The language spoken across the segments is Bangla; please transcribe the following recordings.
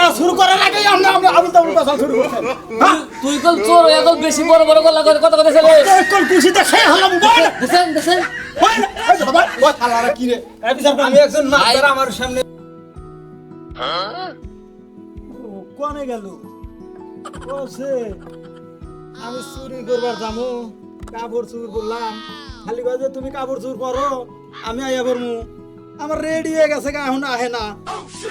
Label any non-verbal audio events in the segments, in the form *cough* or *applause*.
না শুরু করার আগেই আমরা আমরা আবুল তাবুল কথা শুরু করছেন হ্যাঁ? তুই কল চোর এখন বেশি বড় বড় গলা করে কথা কথা ছেলে খুশিতে খেয়ে হলাম বল দেখেন দেখেন। আমি একজন মাস্টার আমার সামনে কোনে গেল? ও আমি চুরি করবার যাব কাপড় চুর করলাম। খালি কয় যে তুমি কাপড় চুর করো আমি আইয়া করমু আমার রেডি হয়ে গেছে এখন আহে না।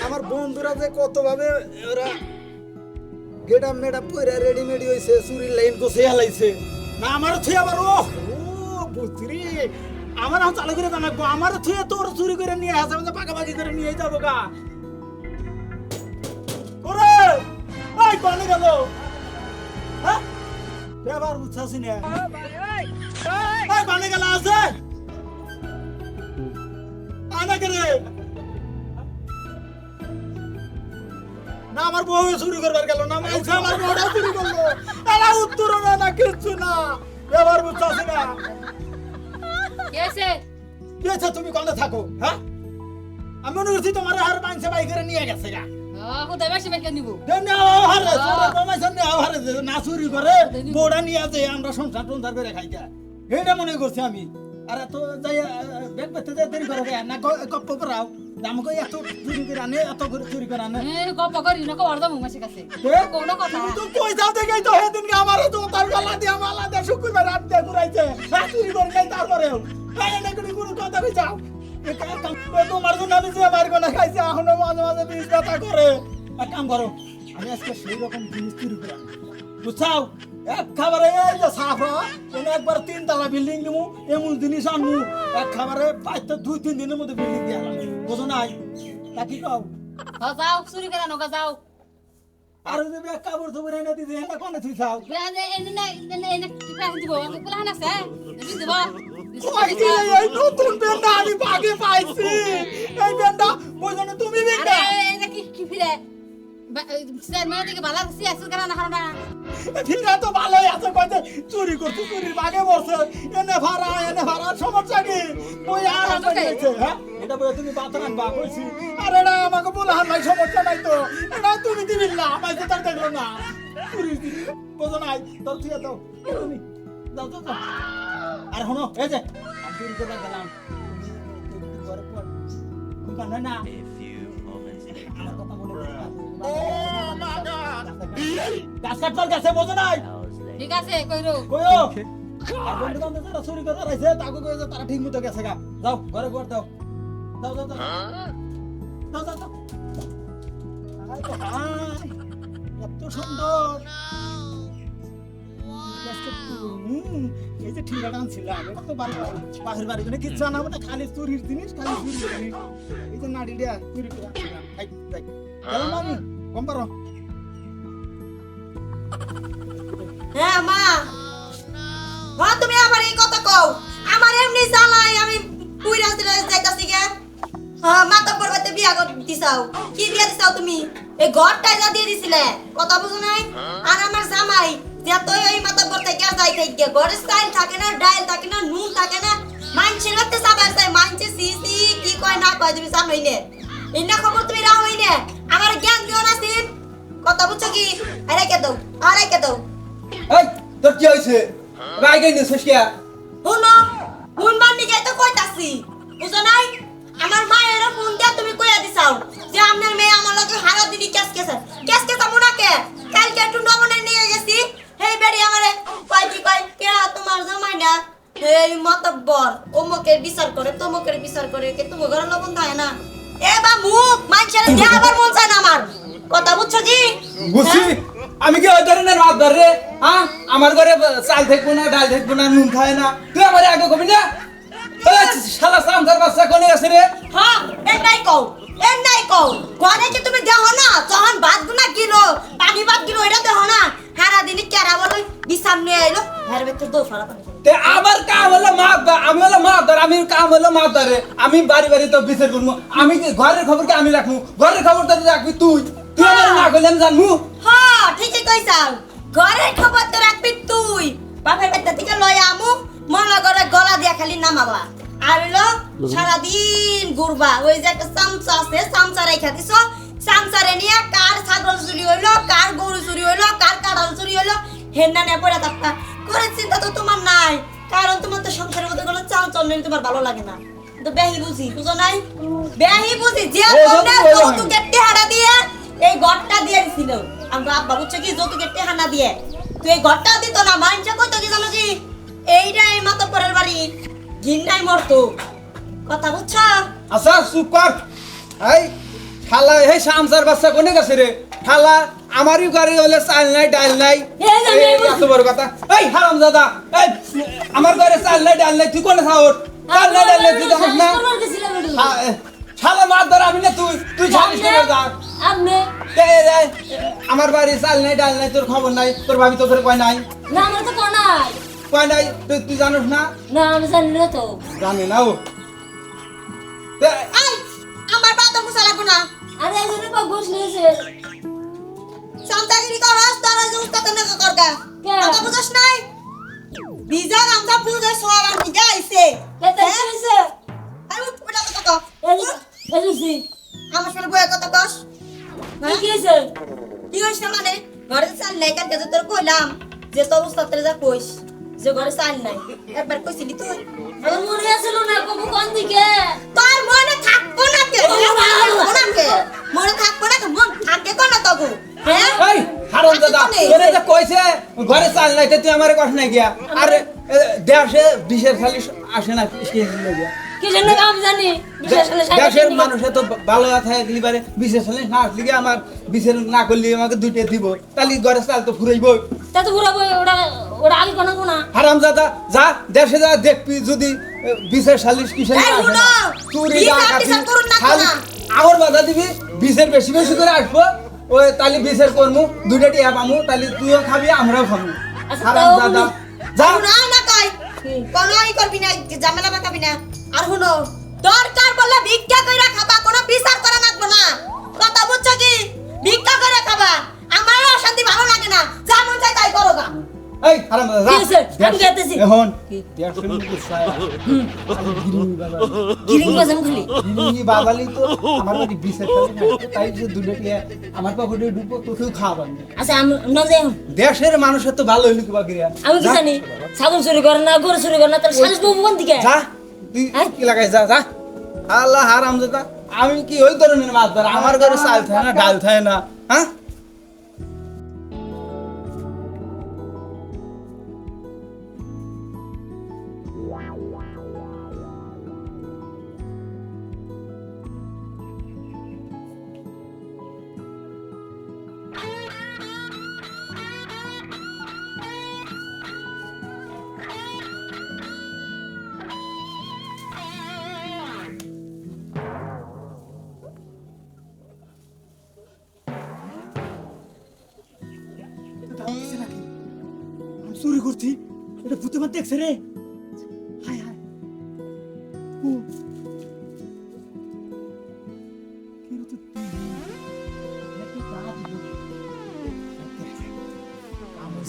আমার বন্ধুরা যে কত ভাবে ওরা গেটাম মেডাম পরে রেডিমেডি হইছে, চুরির লাইন কষে হেলাইছে। না আমার থুই আবার, ও ও আমার এখন চালু করে জানাব আমার থুয়ে তোর চুরি করে নিয়ে আসে আমি পাকাপাকি করে নিয়ে যাব গা। ওরে, ওই কোনে গেল। হ্যাঁ? এবার বুঝছাছি না না আমার বউ চুরি করবার গেল না আমার বউটা চুরি করল। এলা উত্তর না না কিচ্ছু না। এবার না। তুমি কোনে থাকো হ্যাঁ? আমি মনে করছি তোমার হার বাইক করে নিয়ে গেছে গা। আমরা সংসার টংসার করে খাই যা এইটা মনে করছি আমি। আর এত যাই পেতে যাই দেরি করে না গপ্প করাও। আমাকে এত চুরি করে আনে এত চুরি করে আনে। গপ করি না কবার দাম মাসে কাছে। কোনো কথা তুমি তো কই যাও দেখে তো সেদিন আমার তো তার গলা দিয়ে মালা দিয়ে শুক্রবার রাত দিয়ে ঘুরাইছে। হ্যাঁ চুরি করে নাই তারপরেও। হ্যাঁ করে কোনো কথা যাও। তোমার জন্য আমি যে মার গোনা খাইছি এখনও মাঝে মাঝে বিষ ব্যথা করে। এক কাম করো আমি আজকে সেই রকম জিনিস চুরি করে বুঝছাও? এক খাবারে এই যে সাফরা এনে একবার তিন তালা বিল্ডিং দিমু এমন জিনিস আনমু। এক খাবারে পাইতে দুই তিন দিনের মধ্যে বিল্ডিং দিয়ে আলাম বুঝো নাই? তা কি কও? যাও চুরি করে নৌকা যাও। আর ওই যে এক কাপড় চোপড় এনে দিতে এনে কোনে তুই চাও? কইছি এই নতুন পেনটা আমি বাগে পাইছি। এই পেনটা বুঝনে তুমি বিকা ফিরা? তো ভালোই আছে কইতে চুরি করতে চুরির বাগে বসে এনে ভাড়া এনে ভাড়া সমস্যা কি? ওই আর আছে হ্যাঁ? এটা বলে তুমি বাত রাখবা কইছি। আর এটা আমাকে বলে হার নাই সমস্যা নাই তো। এটা তুমি দিবি না আমায় তো তার দেখল না। চুরি বোঝো নাই তোর তুমি যাও তো আর শোনো এই যে চুরি করে গেলাম ঘরে পর না? আমার কথা গাছ কাটবার গেছে বোঝো নাই ঠিক আছে কইরো। কইও। আর বন্ধু বান্ধব যারা চুরি করে রাইছে তাকে কইও যে তারা ঠিক মতো গেছে গা। যাও ঘরে ঘর দাও। দাও দাও দাও আয় তো হায়, এত সুন্দর। এই যে ঠিকাটা আনছিলাম তো বাড়ি জন্য কিচ্ছু আনা খালি চুরির জিনিস খালি চুরির জিনিস। এই যে নাড়ি চুরি করে আনছিলাম। আমি কম পারো হ্যাঁ মা মা তুমি আমার এই কথা কও? আমার এমনি জ্বালাই আমি পুইরা দিলে যাইতাছি গে। হ্যাঁ মা তো পরবাতে বিয়া কর দিছাও। কি বিয়া দিছাও তুমি? এই ঘরটাই যা দিয়ে দিছিলে কথা বুঝো নাই? আর আমার জামাই যে তুই ওই মাথা পর থেকে যাই থেকে ঘরে স্টাইল থাকে না ডাইল থাকে না নুন থাকে না মানছে রাখতে সাবার চাই মানছে সি সি কি কয় না কয় তুমি জানোই নে। এই না খবর তুমি রাও হই নে। আমার জ্ঞান দিও না সিন কথা বুঝছ কি? আরে কে দাও আরে কে দাও। এই তোর কি হয়েছে রায় গাই নিছিস কে? শুনো ফোন বান্দি যাই তো কইতাছি। বুঝো নাই? আমার মায়ের ফোন দিয়া তুমি কইয়া দিছাও যে আপনার মেয়ে আমার লগে হারা দিদি কেস কেস কেস কেস মুনাকে কালকে একটু নমনে নিয়ে গেছি। হেই বেড়ি আমারে কয় কি কয়? কে তোমার জামাই না? হেই মতব্বর অমুকের বিচার করে তমুকের বিচার করে কে তুমি ঘরে লবণ থাকে না। এ বা মুখ মানুষের দেয়া আবার মন চায় না আমার। কথা বুঝছ কি বুঝছি। হ্যাঁ? আমি কি ওই ধরনের মাছ ধর রে হ্যাঁ? আমার ঘরে চাল থাকব না ডাল থাকব না নুন খায় না। তুই আমার আগে কবি না? শালা সামদার বাচ্চা কোনে আছে রে? হ্যাঁ এটাই কও। এটাই কও ঘরে কি তুমি দেহ না যখন ভাত গুনা কিলো পানি ভাত কিলো এটা দেহ না। হারা দিনই কেরা বলে বিছান নিয়ে আইলো হের ভেতর দো ফালা পানি তে আমার কাম হলো ধর আমি হলো মাছ ধর আমি কাম হলো মাছ ধরে আমি বাড়ি বাড়ি তো বিচার করব। আমি ঘরের খবর কি আমি রাখব? ঘরের খবর তো রাখবি তুই। তুই আমার না করলে আমি জানব? হ্যাঁ ঠিকই কইছাও ঘরের খবর তো রাখবি তুই। বাপের বাড়িতে থেকে লয় আমু মনে করে গলা দিয়া খালি নামাবা। আর হলো সারাদিন ঘুরবা। ওই যে একটা চামচা আছে চামচা রেখা দিছ। চামচারে নিয়ে কার ছাগল চুরি হইল কার গরু চুরি হইল কার কাঁঠাল চুরি হইল হেন্না নিয়ে পড়ে থাকতা। করে চিন্তা তো তোমার নাই কারণ তোমার তো সংসারের মধ্যে কোনো চাল চলনি তোমার ভালো লাগে না। তো বেহি বুঝি বুঝো নাই? বেহি বুঝি যে তোমরা যৌতুকের টেহারা দিয়ে এই ঘরটা দিয়ে দিছিল। আমরা আব্বা বুঝছ কি যৌতুকের টেহানা দিয়ে। তুই এই ঘরটা দিত না মানছে কইতো কি জানো কি? এইটা এই মাতব্বরের বাড়ি। ঘিন্নাই মরতো। কথা বুঝছ? আচ্ছা চুপ কর। এই শালা এই শামসার বাচ্চা কোনে গেছে রে? শালা আমারই গাড়ি হলে চাল নাই ডাল নাই। এত বড় কথা। এই হারাম দাদা এই আমার ঘরে চাল নাই ডাল নাই তুই কোনে খাওয়ার চাল নাই ডাল নাই তুই জানিস না। হা- এ, শালা মার ধর আমি না তুই তুই জানিস না যা। আপনি আমার বাড়ি চাল নাই ডাল নাই তোর খবর নাই তোর ভাবি তোর কয় নাই? না আমরা তো কোনাই কয় নাই? তুই তুই জানিস না? না আমি জানি না তো। জানে না ও। আমার বাদ মুসা লাগবো না। আরে এই জন্য ঘুষ নিয়েছে। সন্তাগিরি করস তোর যে উস্তাদ না করগা? কথা বুঝছ নাই? বিজা গামছা বুঝে সব আমি গাইছে কেতে পুরা কথা কও এই আমার সাথে বয়ে কথা কস। কি কিছে কি হইছে মানে? ঘরে চাল নাই তো তোর কইলাম যে তোর উস্তাদের যা কইস। যে ঘরে চাল নাই একবার কইছিলি তুই। আমার মনে আছিল না কবু কোন দিকে? তোর মনে থাকব না কে? মনে থাকব না কে? মন থাকে কোন তগু হ্যাঁ? এই হারাম দাদা তোরে যে কইছে ঘরে চাল নাই তুই আমারে কথা নাই গিয়া? আরে দেশে বিশের খালি আসে না কি গিয়া। কি জন্য জানি? দেশের মানুষে তো ভালো থাকে দিবারে বিশেষ হলে না আসলে আমার বিশেষ না করলে আমাকে দুইটা দিব। তাহলে ঘরে চাল তো ফুরাইব তা তো পুরো ওটা ওটা আগে কোনা কোনা হারাম দাদা যা দেশে যা দেখবি যদি বিশেষ সালিশ কিসের চুরি। আগর বাধা দিবি বিশের বেশি বেশি করে আসব। ওই তাহলে বিশের করমু দুইটা টিয়া পামু তাহলে তুইও খাবি আমরাও খাব আচ্ছা, হারাম দাদা। যা। না না কি? কোনো ই করবি না ঝামেলা পাকাবি না। আর শুনো দরকার বললে ভিক্ষা কইরা খাবা কোনো বিচার করা লাগবে না। কথা বুঝছ কি? ভিক্ষা করে খাবা আমার অশান্তি ভালো লাগে না। যা মন চাই তাই করো গা। এই হারাম দাদা কি? আমি। এখন কি? গিরিং বাজাম খালি তো আমার বাড়ি আসবে, তাই যে দুটো টিয়া আমার পকেটে ঢুকবো তোকেও খাওয়াবেন আচ্ছা আমি না যাই দেশের মানুষের তো ভালো হইল কিবা গিরিয়া। আমি কি জানি? ছাগল চুরি করে না গরু চুরি করে না তাহলে বাবু কোন দিকে। যা। তুই? কি লাগাইছ যা যা আল্লাহ হারাম দাদা আমি কি ওই ধরনের মাছ ধর আমার ঘরে চাল থাকে না, ডাল থাকে না হ্যাঁ ভূতে দেখছে রে। আমার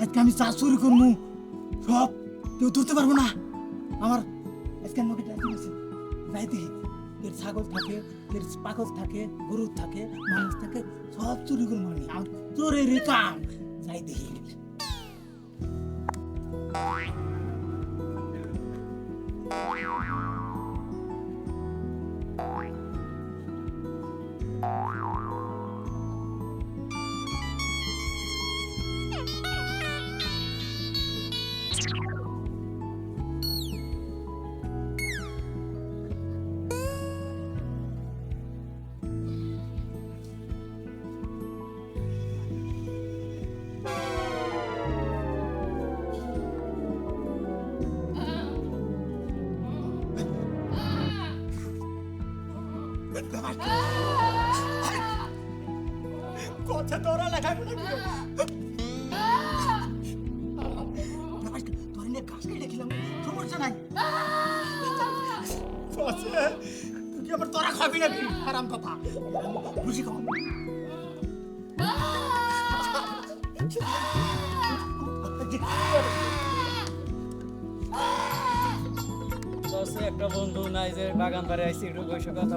আজকে আমি সব কেউ পারব না। আমার আজকে ছাগল থাকে পাগল থাকে, গরু থাকে, মানুষ থাকে, সব চুরি করব আমি। আমার চোরের কাম। যাই দেখি কথা তোরা লাগাই তোর নিয়ে ঘাস কেটে খেলাম সমস্যা নাই। তুই আবার তোরা খাবি নাকি? আরাম কথা। বুঝি খাও একটা বন্ধু নাই যে বাগান বাড়ি আইসি একটু বসে কথা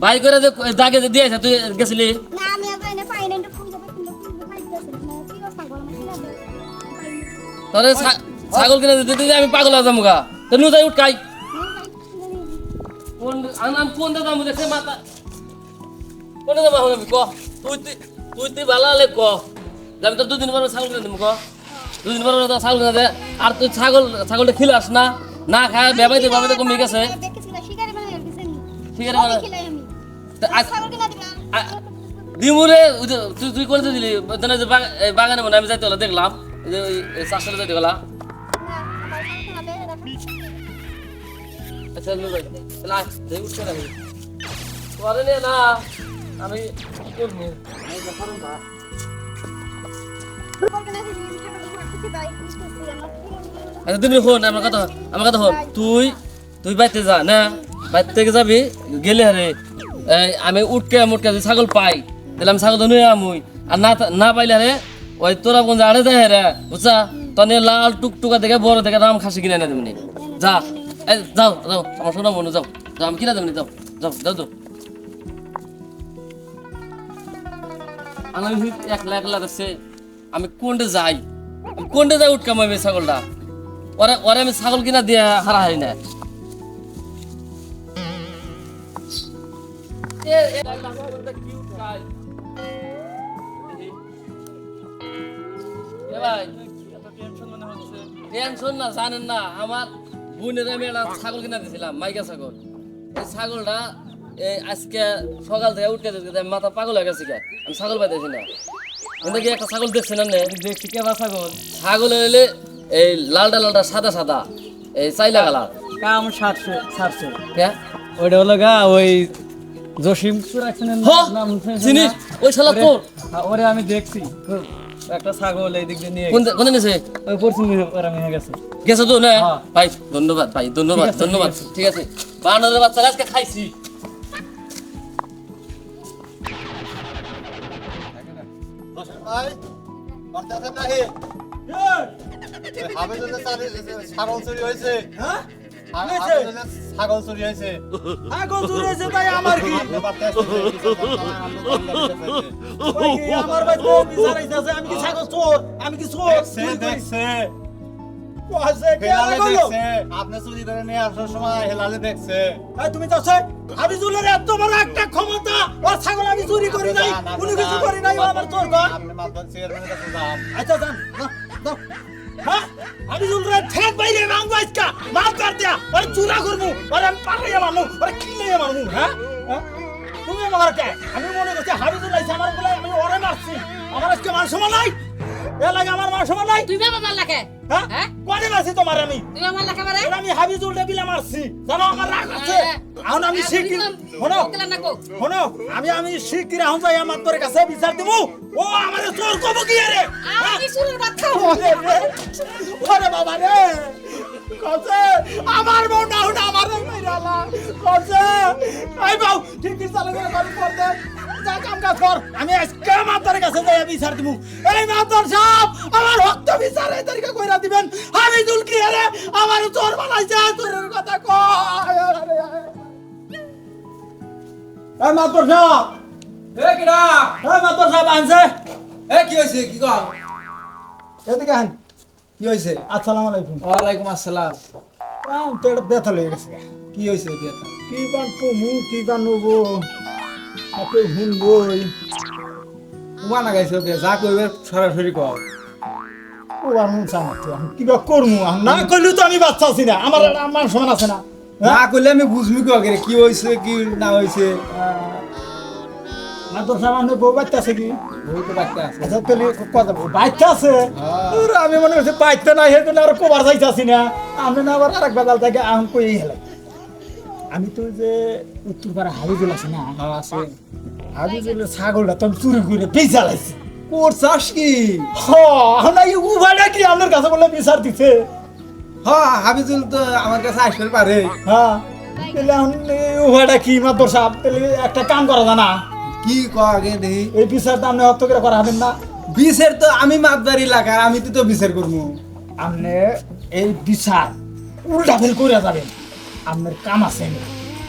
ভাই করে যে দাগে যে দিয়েছে তুই গেছিলি। তোরে ছাগল কিনে দিতে আমি পাগল যাব গা। তো নু যাই উঠকাই কোন আনাম কোন দাদা মাথা কোন দাদা ক? তুই তুই- ভালো হলে ক? আমি তো দুদিন পর ছাগল কিনে দেবো ক? দুদিন পর ছাগল কিনে দে। আর তুই ছাগল ছাগলটা খিলাস না। না খায় বেবাইতে বেবাইতে কমে গেছে। ঠিক আছে দিমুরে তুই তুই করে দিলি? বাগানে মনে আমি যাইতে হলো দেখলাম। যে ওই চাষটা যাইতে গেলা। আচ্ছা নে না আমি আচ্ছা তুমি শোন আমার কথা আমার কথা শোন। তুই তুই বাইতে যা না? বাইতে যাবি গেলে হারে আমি উঠকে মুটকে যদি ছাগল পাই তাহলে আমি ছাগল নিয়ে আমুই। আর না না পাইলে হারে ওই তোরা কোন আড়ে দেয় হারে বুঝছা? তনে লাল টুকটুকা দেখে, বড় দেখে রাম খাসি কিনে এনে দেবনি যা, এই, যাও যাও, আমার শোনা মনে যাও। যাও, আমি কিনে দেবনি যাও যাও যাও তো। আমি একলা একলা দেখছে, আমি কোনটে যাই? আমি কোনটে যাই উঠকাম আমি ছাগলটা? ওরা ওরা আমি ছাগল কিনা দিয়ে হারা হারি না। টেনশন না জানেন না আমার বোনের আমি একটা ছাগল কিনা দিয়েছিলাম মাইকা ছাগল। এই ছাগলটা এই আজকে সকাল থেকে দেখতে মাথা পাগল হয়ে গেছে। আমি ছাগল পাইতেছি না। কিন্তু কি একটা ছাগল দেখছেন না দেখছি কেবা ছাগল? ছাগল হইলে এই লালটা লালটা সাদা সাদা এই চাইলা কালার। কাম সারছে সারছে। ওইটা হলো গা ওই জসিম। নাম চিনিস ওই শালা তোর। হ্যাঁ, ওরে আমি দেখছি। একটা ছাগল এই দিক দিয়ে নিয়ে কোন কোন ওই পশ্চিম নিয়ে গেছে। গেছে তো না? হ্যাঁ। ভাই ধন্যবাদ ভাই ধন্যবাদ ধন্যবাদ। ঠিক আছে। বানরের বাচ্চা আজকে খাইছি। ভাই বাচ্চাদের নাহি হাবেজুলের ছাগল চুরি হয়েছে। হ্যাঁ? ছাগল চুরি হয়েছে। ছাগল চুরি হয়েছে তাই আমার কি? আমার আমি কি ছাগল চোর? আমি কি চোর? দেখছে আপনি চুরি করে নিয়ে আসার সময় হেলালে দেখছে। তুমি যাচ্ছে? আমি এত বড় একটা ক্ষমতা ওর ছাগল আমি চুরি করি নাই কোনো কিছু করি নাই আমার চোর আপনি মাতবান চেয়ারম্যানের কাছে যান। আচ্ছা যান। হ্যাঁ? আমি চুলের ঠেক বাইরে রাম গাইসকা মার কার দিয়া? ওরে চুরা করমু আরে আমি পাড়াইয়া মারমু আরে খিলাইয়া মারমু হ্যাঁ? হ্যাঁ? তুমি আমার কে? আমি মনে করছি হাবি চুলাইছে আমার বলে আমি ওরে মারছি। আমার আজকে মান সমান নাই? এ লাগে আমার মান সমান নাই? তুই বাবা লাগে? হ্যাঁ? হ্যাঁ? কোনে মারছি তোমার আমি? আমার লাগে মারে আমি হাবি বিলা মারছি। জানো আমার রাগ আছে এখন আমি শিখি শোনো। কেলা না আমি আমি শিখি এখন যাই আমার তোর কাছে বিচার দিমু। ও আমারে চোর কব কি রে আমি চুলের কথা ওরে রে, ওরে বাবা রে। কসে আমার বউ না আমার মেরালা কসে আই বাউ ঠিক ঠিক চালু করে কর দে যা কাম কাজ কর। আমি আজকে মাতার কাছে যাই বিচার দিমু। এই মাতার সাহেব আমার হক্ত বিচার এই তারিখে কইরা দিবেন। আমি দুল কি রে? আমার চোর বানাইছে চোরের কথা কয়। এই মাতার সাহেব এ কিডা? এই মাতার সাহেব আনছে। এ কি হইছে? কি কও? এদিকে আন কি হইছে? আসসালামু আলাইকুম। ওয়ালাইকুম আসসালাম। আম তো এটা ব্যথা লেগে গেছে। কি হইছে বিয়াটা কি বান কমু কি বান নবো? এত শুনবই উমা না গাইছো বিয়া যা কইবে সরাসরি কও। ও আর মন চামাতে কিবা করমু? আম না কইলেও তো আমি বাচ্চা আছি না। আমার আমার সমান আছে না। না কইলে আমি বুঝবি কি আগে কি হইছে কি না হইছে। না তোর সামনে বউ বাচ্চা আছে কি? ওই তো বাচ্চা আছে। আচ্ছা তাহলে কথা বাচ্চা আছে? আমি মনে বাচ্চা নাই আর কোবার না। আমি না আবার আরেক বেদাল থেকে আহ কই হেলাই। আমি তো যে উত্তর পাড়া হাবিজুল আছে না? হ্যাঁ আছে। বলে ছাগলটা তো আমি চুরি করে বেচালাইছি করছাস কি? হ না এই উভাটা কি আপনার কাছে বলে বিচার দিছে। হ্যাঁ হাবিজুল তো আমার কাছে আসতে পারে। হ্যাঁ তাহলে এখন এই কি সাপ? তাহলে একটা কাম করা যায় না। কি ক আগে দেখি এই বিচারটা আপনি অর্থ করে করা হবেন না। বিশের তো আমি মাতবার এলাকার আমি তো তো বিচার করব। আপনি এই বিচার উল্টা ফেল করে যাবেন। আপনার কাম আছে না।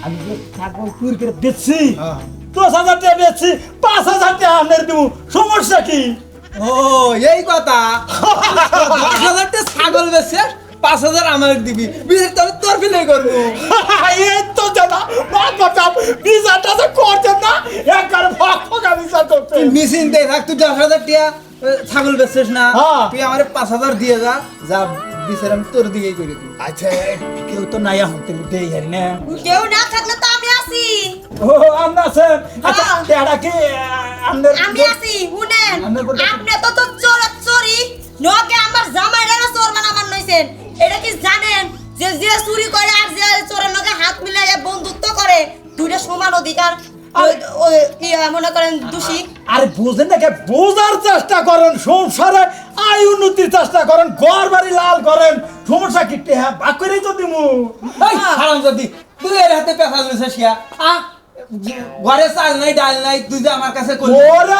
আমি যে ছাগল চুরি করে বেচছি হ্যাঁ। দশ হাজার টাকা বেচছি পাঁচ হাজার টাকা আপনার দেবো। সমস্যা কি? ও এই কথা। দশ হাজারটা ছাগল বেচছে পাঁচ হাজার আমাকে দিবি। বিশের তো আমি তোর ফিলে করব। *laughs* এই তো জানা বাপ বাপ বিচারটা তো করছেন না একবার ফক ফকা বিচার করছে। তুই মিশিন দে থাক তুই দশ হাজার টিয়া ছাগল বেচছিস না। হ্যাঁ। তুই আমার পাঁচ হাজার দিয়ে যা যা বিচার আমি তোর দিকেই করে দিই। আচ্ছা কেউ তো নাই এখন তুমি দেই হারি না। কেউ না থাকলে তো আমি আছি। ও আমরা আছেন আচ্ছা। এটা কি আপনার আমি আছি শুনেন। আপনি তো তো চোর চোরি নকে আমার জামাইরা না চোর মান নইছেন এটা কি জানেন? যে যে চুরি করে আর যে চোরের লগে হাত মিলাইয়া বন্ধুত্ব করে দুইটা সমান অধিকার। মনে করেন দোষী? আরে বুঝেন না বোঝার চেষ্টা করেন সংসারে আয় উন্নতির চেষ্টা করেন ঘর বাড়ি লাল করেন সমস্যা কি হ্যাঁ বাক করেই তো দিমু। এই হারাম যদি তুই এর হাতে পেশা লইছিস কিয়া আ ঘরে চাল নাই ডাল নাই তুই যে আমার কাছে করলি ওরে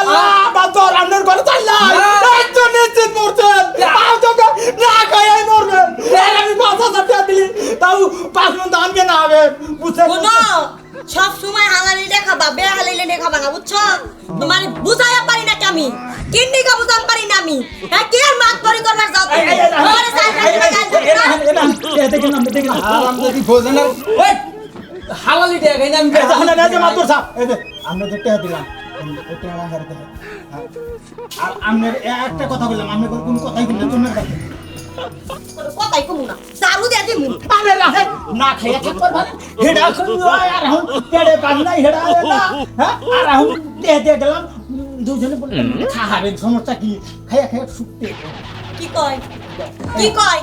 বাতর আপনার ঘরে চাইলা না। একজন নিশ্চিত মরছেন। তাও তো না খাই মরবেন। আমি পাঁচ হাজার টাকা দিলি তাও পাঁচ মন দাম কে না হবে। বুঝছেন? শোনো সব সময় হালালি দেখাবা বে হালালি দেখাবা না বুঝছ তোমার বুঝাইয়া পারি না আমি কিন্নি কা বুঝাম পারি না আমি হ্যাঁ কি আর মাত পরি করবার যাও না ওই হালালি খাই না আমি আমরা যে টাকা দিলাম ওই আমার হাতে আর আপনার একটা কথা বললাম আপনি কোনো কথাই বললেন তোমার কথাই কমু না। চালু দিয়ে দিমু। আরে রাহে না খাইয়া কি করবা হেডা শুন আর এখন পেড়ে পান নাই হেডা হ্যাঁ আর এখন দে দে গেলাম দুজনে বলে খাহাবেন সমস্যা কি? খাইয়া খাইয়া শুকতে। কি কয়? কি কয়।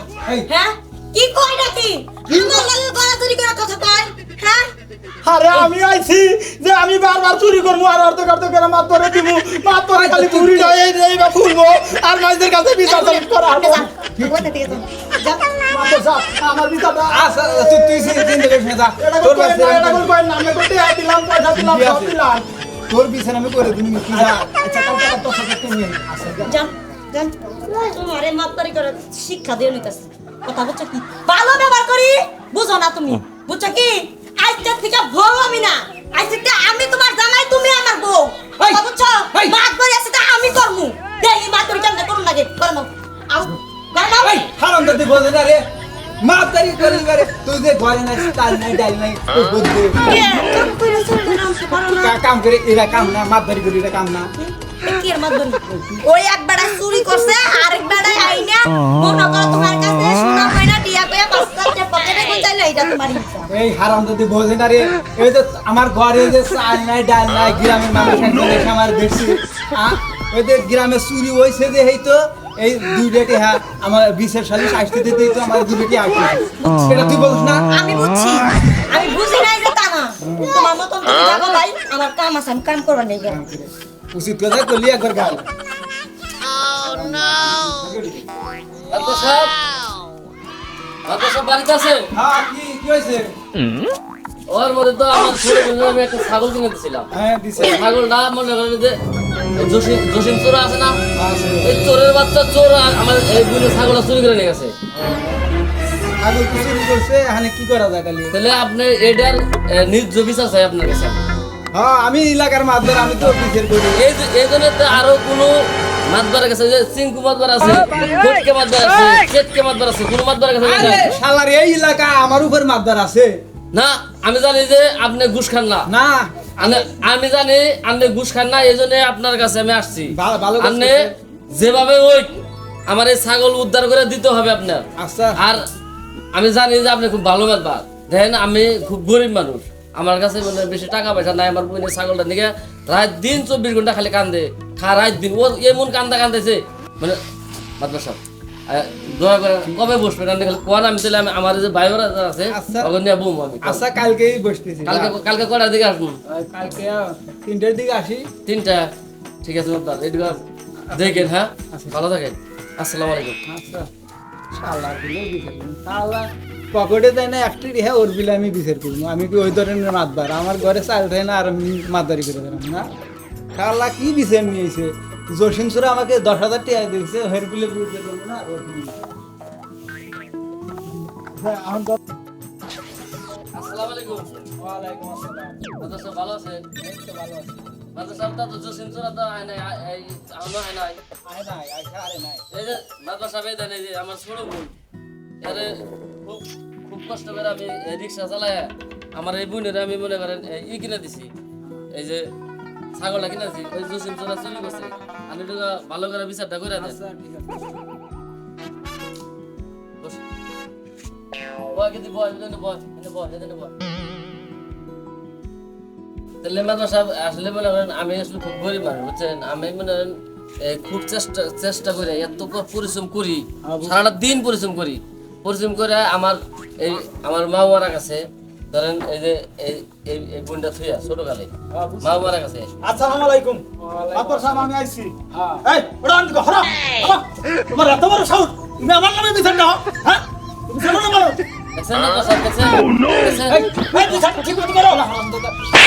হ্যাঁ? কি কয় নাকি? আমার লাগে গড়াগড়ি করে কথা কয়। আরে আমি আইছি যে আমি বারবার চুরি করব আর অর্ধেক অর্ধেক করে মাত ধরে দিব। মাত ধরে খালি চুরি নয় এই এই বা ফুলবো আর মাইদের কাছে বিচার করা হবে। সাহেব, আমার বিচারটা। আচ্ছা তুই তুই চিন্তা করিস না তোর কাছে এটা কোন নামে কোটি আই দিলাম পয়সা দিলাম সব দিলাম। তোর বিচার আমি করে দিবি তুই যা। আচ্ছা কালকে তোর সাথে তুমি আসো তোমারে মাত্তারি করে শিক্ষা দিয়ে নিতেছে কথা বুঝছ কি? ভালো ব্যবহার করি বুঝো না তুমি। বুঝছ কি? আজকে থেকে বউ আমি না। আজকে আমি তোমার জামাই তুমি আমার বউ। বুঝছ। মাত করে আছে আমি করমু। দেখি মাত্তারি কেমনে করুন লাগে করে নাও আও করে নাও এই হারাম যদি বোঝে না রে। মা তারি করি করে তুই যে ঘরে নাই চাল নাই ডাল নাই তুই বুঝবি কাম করে চলে পারো না। কাম করে এরা কাম না মাত ধরি করি এরা কাম না। ওই এক বেড়া চুরি করছে আরেক বেড়াই আইনা। মনে করো তোমার কাছে কইয়া পকেটে গুঞ্জাইলো এইটা তোমার ইচ্ছা এই হারাম যদি বোঝে না রে। এই যে আমার ঘরে যে চাল নাই ডাল নাই গ্রামের মানুষ একজন আমার দেখছি ওই যে গ্রামে চুরি হয়েছে যে এই তো এই দুই ডেটে হ্যাঁ আমার বিশের সাথে শাস্তি দিতেই তো আমার দুই ডেটে আসছে সেটা তুই বলিস না? আমি বুঝছি। আমি বুঝি নাই যে তা না। তোমার মতন তুমি যাব ভাই আমার কাম আছে আমি কাম করবার নেই উচিত কথা করলি একবার গাল বাড়িতে আছে? হ্যাঁ কি কি হয়েছে? ওর মধ্যে তো আমার ছোট বোনের আমি একটা ছাগল কিনে হ্যাঁ দিছে। ছাগলটা মনে করেন যে জসিম জসিম চোর আছে না? এই চোরের বাচ্চা চোর আমার এই বোনের ছাগলটা চুরি করে নিয়ে গেছে। আগল তো চুরি করছে? এখানে কি করা যায় তাহলে? তাহলে আপনি এটার নিজ বিচার চাই আপনার কাছে। হ্যাঁ আমি এলাকার মাধ্যমে আমি তো বিচার করি এই যে এই জন্য তো আরও কোনো মাতবার কাছে যে চিঙ্কু মাতবার আছে ফটকে মাতবার আছে চেতকে মাতবার আছে কোনো মাতবার কাছে শালার এই এলাকা আমার উপর মাদ্দার আছে। না আমি জানি যে আপনি ঘুষ খান না। না। আমি জানি আপনি ঘুষ খান না এই জন্য আপনার কাছে আমি আসছি। আপনি যেভাবে ওই আমার এই ছাগল উদ্ধার করে দিতে হবে আপনার। আচ্ছা। আর আমি জানি যে আপনি খুব ভালো মাতবার। দেখেন আমি খুব গরিব মানুষ। আমার কাছে মানে বেশি টাকা পয়সা নাই আমার বোনের ছাগলটা নিয়ে রাত দিন চব্বিশ ঘণ্টা খালি কান্দে। খা রাত দিন। ও এমন কান্দা কান্দেছে মানে মাতবার সব। দয়া করে কবে বসবেন আপনি খালি কোন আমি তাহলে আমি আমার যে ভাই ওরা আছে আচ্ছা। নিয়ে বলব আমি। আচ্ছা কালকেই বসতেছি। কালকে কালকে কটার দিকে আসুন কালকে তিনটের দিকে আসি। তিনটা। ঠিক আছে দেখেন হ্যাঁ? ভালো থাকেন। আসসালামু আলাইকুম। আচ্ছা। শালা দিলে বিচার করব। শালা পকেটে দেয় না একটি রেহা ওর বিলে আমি বিচার করব। আমি কি ওই ধরনের মাতবার? আমার ঘরে চাল থাকে না আর আমি মাতবারি করে দিলাম না? শালা কি বিচার নিয়েছে? জসিম সুরা আমাকে দশ হাজার টাকা দিয়েছে হের বিলে না ওর বিলে। হ্যাঁ, আসসালামু আলাইকুম। ওয়ালাইকুম আসসালাম। ভালো আছেন? ভালো আছি। মাদ্রাসা সাহেব তো জসিম চোরা তো আয় নাই আয়- এই আয় নাই। আরে নাই আরে নাই। এই যে মাদ্রাসা দেন যে আমার ছোট বোন। আরে খুব খুব কষ্ট করে আমি রিক্সা চালাই আমার এই বোনের আমি মনে করেন ই কিনে দিছি। এই যে ছাগলটা কিনে দিছি ওই জসিম চোরা চুরি করছে। আমি একটু ভালো করে বিচারটা করে দেন। আচ্ছা। বয় কিন্তু বয় এখানে বয় বয় বয়। মাদ্রাসা সাহেব আসলে মনে করেন আমি আসলে খুব গরিব মানুষ বুঝছেন? আমি মনে করেন খুব চেষ্টা চেষ্টা করে এত পরিশ্রম করি সারাটা দিন পরিশ্রম করি। পরিশ্রম করে আমার এই আমার মা মারা গেছে ধরেন এই যে এই এই বোনটা থুইয়া ছোটকালে মা মারা গেছে আসসালামু আলাইকুম। আপনার সাহেব আমি আইছি। হ্যাঁ। এই ওটা আনতে হরা তোমার এত বড় সাউন্ড তুমি আমার নামে বিচার দাও হ্যাঁ। তুমি জানো না বলো। দেখছেন মাদ্রাসা সাহেব দেখছেন? এই ঠিক মতো করো।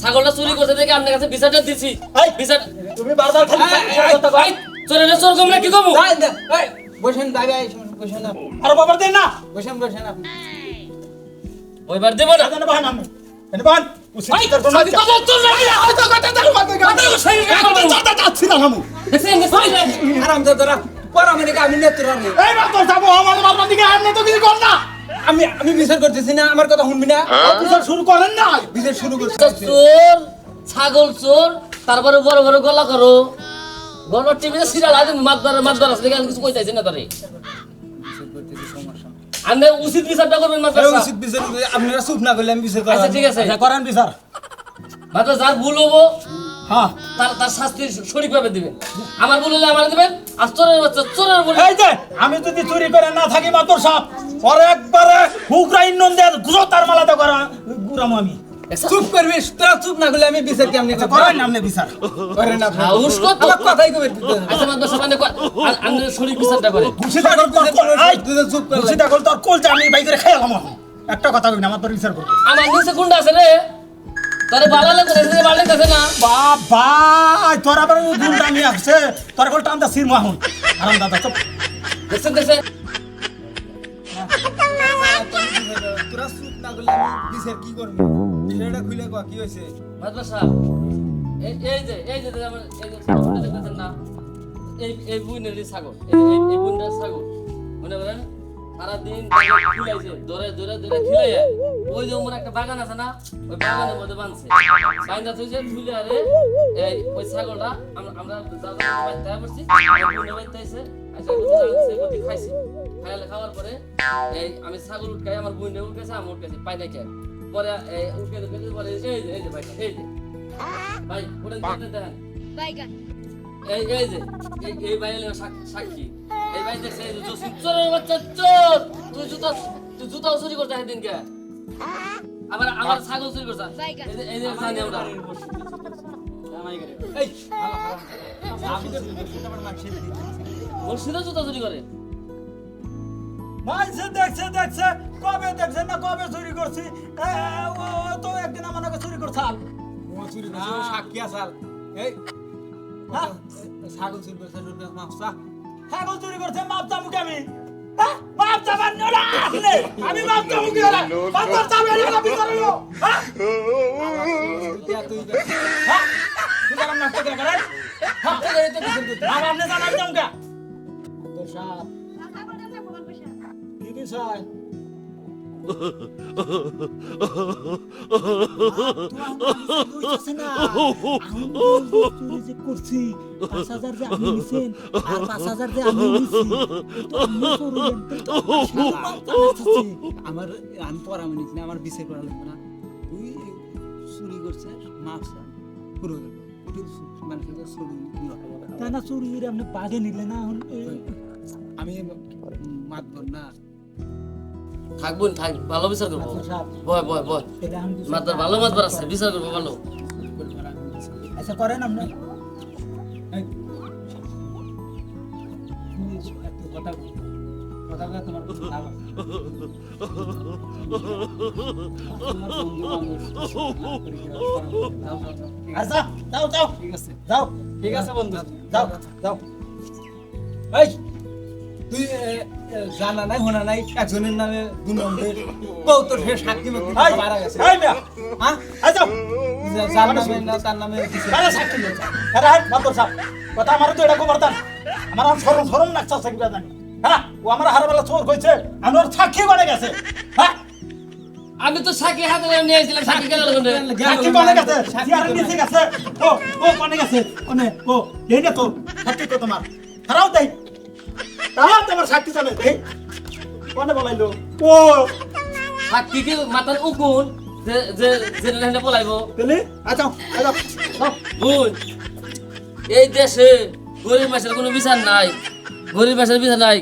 ছাগলটা চুরি করতে দেখে আপনার কাছে বিচারটা দিছি। বিচার তুমি বারবার খালি পারো। এই, চোরের চোর কমরা কি কমু? যাই দে, এই, বসেন দাবি বসেন আপনি। আর বাবার দেন না। বসেন বসেন আপনি। ওইবার দেব না। এখানে বাহান আমি এনে বাহান উচিত এই, বিচার করো না কথা না কথা কথা সেই কথা কথা যাচ্ছি না আমি? আরাম দাদা আমি নেত্র রাখব। এই মাত্র যাব। আমার বাবার দিকে আপনি তো কিছু কর না। আমি আমি বিচার করতেছি না আমার কথা শুনবি না। বিচার শুরু করেন না বিচার শুরু করছি। চোর ছাগল চোর তারপরে বড় বড় গলা করো। গলার টিভিতে সিরিয়াল আছে মাতবার মাতবার আছে দেখে আমি কিছু কইতাছি না তারে। আমি উচিত বিচারটা করবেন এই মাদ্রাসা উচিত বিচার আপনারা চুপ না করলে আমি বিচার আচ্ছা ঠিক আছে। আচ্ছা করেন বিচার। মাত্র যার ভুল হব হ্যাঁ তার তার শাস্তি সঠিক ভাবে দিবেন। আমার আমার দিবেন আর চোরের বাচ্চা চোরের বলে এই যে আমি যদি চুরি করে না থাকি মাত্র সাপ পরে একবারে হুকরা মালাতে করা গুরাম আমি। চুপ করবি তোরা চুপ না করলে আমি বিচার কেমনি আচ্ছা করেন না আপনি বিচার। করেন কত? আমার কথাই কবে আচ্ছা আপনি সঠিক বিচারটা করে ঘুষি দাগল তোর কোল- এই, চুপ করলে ঘুষি দাগল তোর কোল আমি করে একটা কথা কই না আমার তোর বিচার করব। আমার নিচে কোনটা আছে রে। তোরে ভালো লাগছে রে ভালো লাগছে না? বাবা তোর আবার ওই গুলটা আসছে। তোর কোল টানটা সির মাহুন আরাম দাদা চুপ। দেখছেন দেখছেন? তোরা চুপ না করলে আমি বিচার কি করব? সেটা খুলে কয়া কি হয়েছে? মাদ্রাসা? এই এই যে এই যে আমার এই যে দেখতেছেন না? এই এই বুনের ছাগল এই এই- এই ছাগল। মনে করেন? সারাদিন খিলাইছে ধরে ধরে ধরে খিলাইয়া ওই যে আমার একটা বাগান আছে না ওই বাগানের মধ্যে বানছে বাইন্দা যে ঝুলে আরে এই ওই ছাগলটা আমরা আমরা দাদা বাইতে পারছি বুনে বাইতে আইছে আচ্ছা সে গতি খাইছি। খাইলে খাওয়ার পরে এই আমি ছাগল উঠকাই আমার বুনে উঠকাইছে আমি উঠকাইছি পাই না কে? পরে এই উঠকাইতে উঠকাইতে পরে এই যে এই যে ভাই এই যে। ভাই ওটা দেখেন এই এই যে এই ভাই সাক্ষী। এই ভাই দেখছে এই যে জসিম চোরের বাচ্চা চোর! তুই জুতা তুই জুতা চুরি করতে সেদিন আবার আমার ছাগল চুরি করছে? এই যে জানি আমরা মসজিদে জুতা চুরি করে? মাইছে দেখছে দেখছে কবে দেখছে না কবে চুরি করছি? তো একদিন আমার চুরি ও চুরি করছে সাক্ষী আসাল এই হ্যাঁ? ছাগল চুরি করছে ছাগল চুরি করছে মাপ চামুকে আমি। হ্যাঁ? মাপ চাবার না আসলে। আমি মাপ চামুকে ওরা মাপ চাবে না বিচার হ্যাঁ? তুই তুই হ্যাঁ? কে করে হ্যাঁ? আর আপনি জানাই চামুকে তোর সাপ। দিদি কি চাই করছি আমি আমার আমার বিচার করা লাগবে না তুই চুরি করছিস মাছ চুরি না। চুরি আপনি বাগে নিলে না আমি মাতবর না থাকব থাক ভালো বিচার করব। আচ্ছা, বয় বয় বয়। মাতার ভালো মাতবার আছে বিচার করব ভালো। আচ্ছা করেন আপনি। এই, তুমি একটু কথা কথা তোমার আছে। তোমার বন্ধু যাও যাও। ঠিক আছে। যাও। ঠিক আছে বন্ধু। যাও যাও। এই তুই জানা নাই হোনা নাই একজনের নামে দু নম্বরের বউ তোর সে সাক্ষী মারা গেছে। হ্যাঁ? যার নামে না তার নামে সাক্ষী। মাতর সাহেব। কথা আমার তো এটা গোবর্ধন আমার আর সরম সরম জানি। হ্যাঁ ও আমার হারবেলা চোর কইছে। আমি ওর সাক্ষী বনে গেছে। হ্যাঁ? আমি তো সাকি হাতে নিয়ে আসছিলাম সাকি কেন সাক্ষী বনে গেছে। চেয়ারের নিচে গেছে। ও ও কোনে গেছে। কোনে ও এই না তো সাক্ষী তো তোমার হারাও দেই। তাও তোমার সাক্ষী জানে দেই কোনে বলাইলো? ও। সাক্ষী কি মাতার উকুন? যে যে যে রেহানে পলাইবো পেলে? আচ্ছা আচ্ছা বুঝ। এই দেশে গরিব মাসের কোনো বিচার নাই। গরিব মাসের বিচার নাই।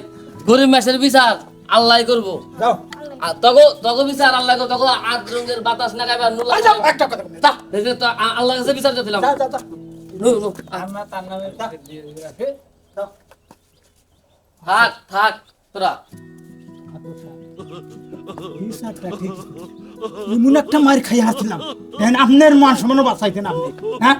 গরিব মাসের বিচার আল্লাহ করব। যাও। তগো তগো বিচার আল্লাহ তগো আট রঙের বাতাস না গাইবা নুলা। একটা কথা তা, তো আল্লাহ কাছে বিচার তার নামে যাও থাক থাক, তোরা। এমন একটা মার খাই আসছিলাম। দেন আপনার মান সম্মান বাঁচাইতেন আপনি হ্যাঁ?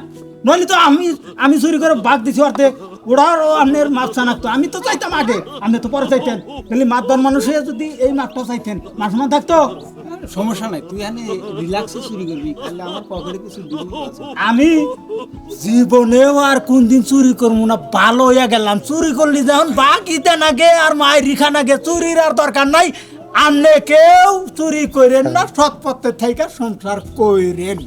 নইলে তো আমি আমি চুরি করে বাঘ দিছি অর্ধে। ওড়ার ও আপনার মাছ চানাকতো আমি তো চাইতাম আগে, আপনি তো পরে চাইতেন। তাহলে মাতদার মানুষ হয়ে যদি এই মাছটা চাইতেন মাছ মান থাকতো? সমস্যা নাই, তুই আমি রিল্যাক্সে চুরি করবি তাহলে আমার পকেটে কিছু আমি জীবনেও আর কোনদিন চুরি করব না, ভালো হইয়া গেলাম। চুরি করলি যখন বা গীতা নাগে আর মায়ের রিখা নাগে চুরির আর দরকার নাই। আমলে কেউ চুরি করেন না, সৎপথে থেকে সংসার কইরেন।